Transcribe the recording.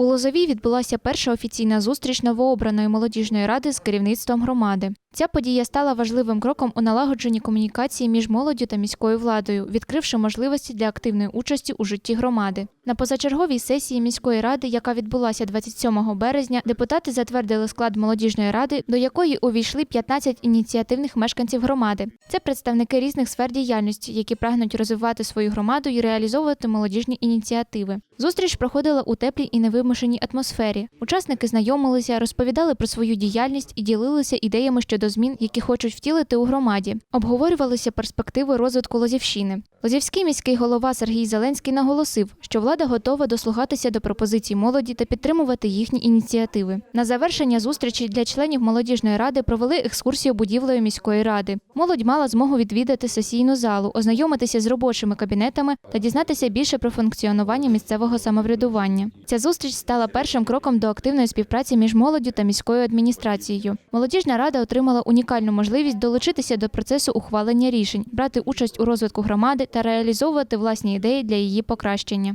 У Лозовій відбулася перша офіційна зустріч новообраної молодіжної ради з керівництвом громади. Ця подія стала важливим кроком у налагодженні комунікації між молоддю та міською владою, відкривши можливості для активної участі у житті громади. На позачерговій сесії міської ради, яка відбулася 27 березня, депутати затвердили склад молодіжної ради, до якої увійшли 15 ініціативних мешканців громади. Це представники різних сфер діяльності, які прагнуть розвивати свою громаду і реалізовувати молодіжні ініціативи. Зустріч проходила у теплій і невимушеній атмосфері. Учасники знайомилися, розповідали про свою діяльність і ділилися ідеями щодо змін, які хочуть втілити у громаді. Обговорювалися перспективи розвитку Лозівщини. Лозівський міський голова Сергій Зеленський наголосив, що влада готова дослухатися до пропозицій молоді та підтримувати їхні ініціативи. На завершення зустрічі для членів молодіжної ради провели екскурсію будівлею міської ради. Молодь мала змогу відвідати сесійну залу, ознайомитися з робочими кабінетами та дізнатися більше про функціонування місцевого самоврядування. Ця зустріч стала першим кроком до активної співпраці між молоддю та міською адміністрацією. Молодіжна рада отримала унікальну можливість долучитися до процесу ухвалення рішень, брати участь у розвитку громади та реалізовувати власні ідеї для її покращення.